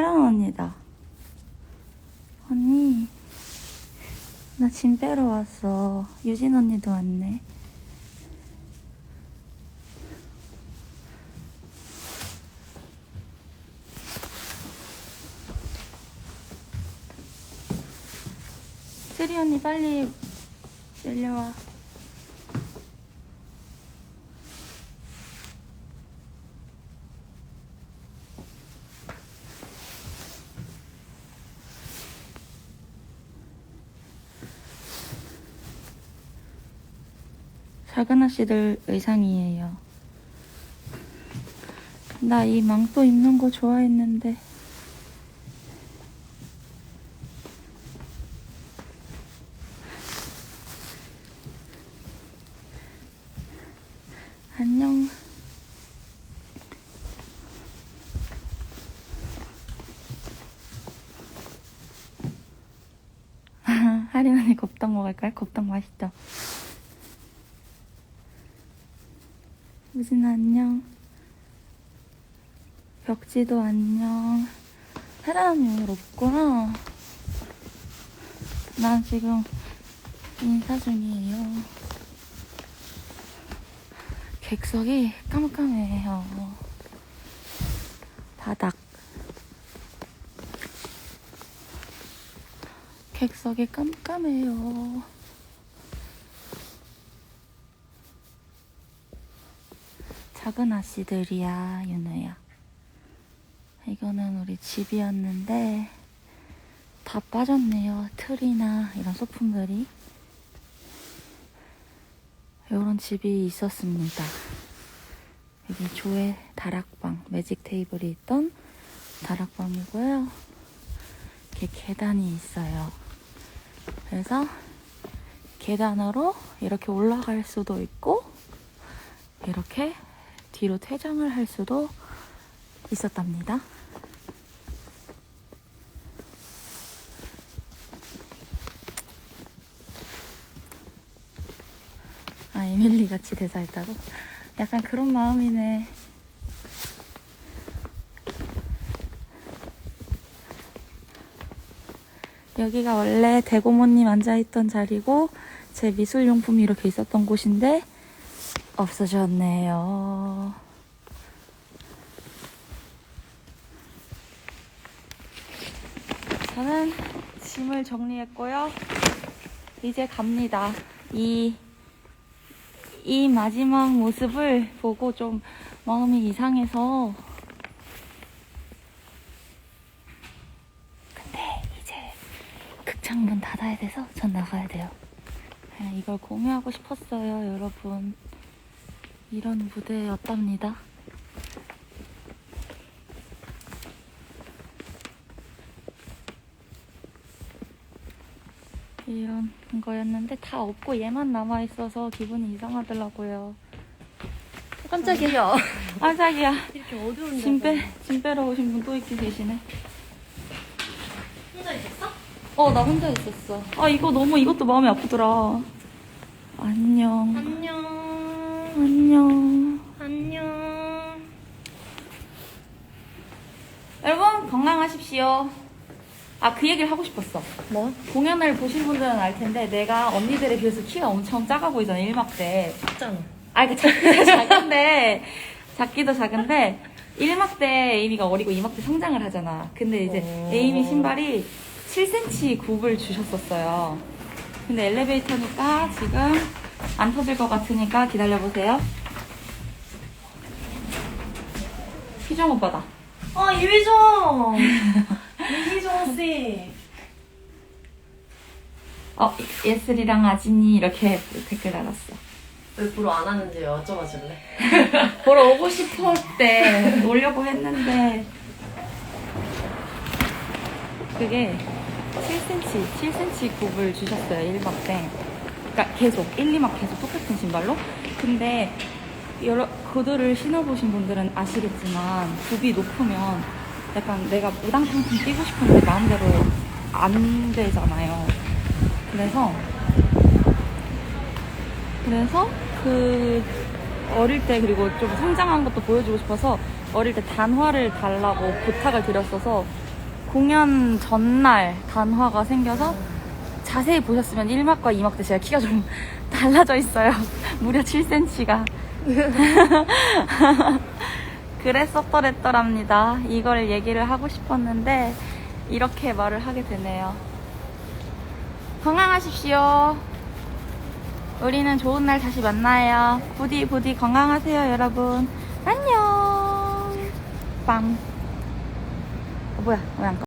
언니다. 언니, 나 짐 빼러 왔어. 유진 언니도 왔네. 세리 언니 빨리 내려와. 작은 아씨들 의상이에요. 나 이 망토 입는 거 좋아했는데. 안녕. 하리언니 곱창 먹을까요? 곱창 맛있죠? 우진 안녕. 벽지도 안녕. 오늘 없구나. 난 지금 인사 중이에요. 객석이 깜깜해요. 바닥. 객석이 깜깜해요. 작은 아씨들이야, 윤우야. 이거는 우리 집이었는데, 다 빠졌네요. 틀이나 이런 소품들이. 이런 집이 있었습니다. 여기 조의 다락방, 매직 테이블이 있던 다락방이고요. 이렇게 계단이 있어요. 그래서 계단으로 이렇게 올라갈 수도 있고, 이렇게 뒤로 퇴장을 할 수도 있었답니다. 아, 에밀리 같이 대사했다고? 약간 그런 마음이네. 여기가 원래 대고모님 앉아있던 자리고, 제 미술용품이 이렇게 있었던 곳인데, 없어졌네요. 저는 짐을 정리했고요. 이제 갑니다. 이, 이 마지막 모습을 보고 좀 마음이 이상해서. 근데 이제 극장문 닫아야 돼서 전 나가야 돼요. 그냥 이걸 공유하고 싶었어요, 여러분. 이런 무대였답니다. 이런 거였는데 다 없고 얘만 남아 있어서 기분이 이상하더라고요. 깜짝이야. 깜짝이야. 이렇게 어두운 짐 빼, 짐 빼러 오신 분 또 있긴 계시네. 혼자 있었어? 어, 나 혼자 있었어. 아, 이거 너무 이것도 마음이 아프더라. 안녕. 안녕. 안녕. 안녕. 여러분, 건강하십시오. 아, 그 얘기를 하고 싶었어. 뭐? 공연을 보신 분들은 알 텐데, 내가 언니들에 비해서 키가 엄청 작아 보이잖아, 1막 때. 작잖아. 아, 그 작기도 작은데, 작기도 작은데, 1막 때 에이미가 어리고 2막 때 성장을 하잖아. 근데 이제 오. 에이미 신발이 7cm 굽을 주셨었어요. 근데 엘리베이터니까 지금 안 터질 것 같으니까 기다려보세요. 희정 오빠다. 어, 이휘정! 이휘정 씨. 어, 예슬이랑 아진이 이렇게 댓글 달았어. 왜 보러 안 하는지 여쭤봐 줄래? 보러 오고 싶을 때 오려고 했는데 그게 7cm, 7cm 굽을 주셨어요 1막 때. 그러니까 계속 1, 2막 계속 똑같은 신발로. 근데 여러 그들을 신어보신 분들은 아시겠지만 굽이 높으면 약간 내가 우당탕탕 뛰고 싶은데 마음대로 안 되잖아요. 그래서 그래서 그 어릴 때 그리고 좀 성장한 것도 보여주고 싶어서 어릴 때 단화를 달라고 부탁을 드렸어서 공연 전날 단화가 생겨서 자세히 보셨으면 1막과 2막 때 제가 키가 좀 달라져 있어요. 무려 7cm가. 그랬었더랬더랍니다. 이걸 얘기를 하고 싶었는데 이렇게 말을 하게 되네요. 건강하십시오. 우리는 좋은 날 다시 만나요. 부디 부디 건강하세요, 여러분. 안녕. 빵. 어, 뭐야? 왜안 꺼?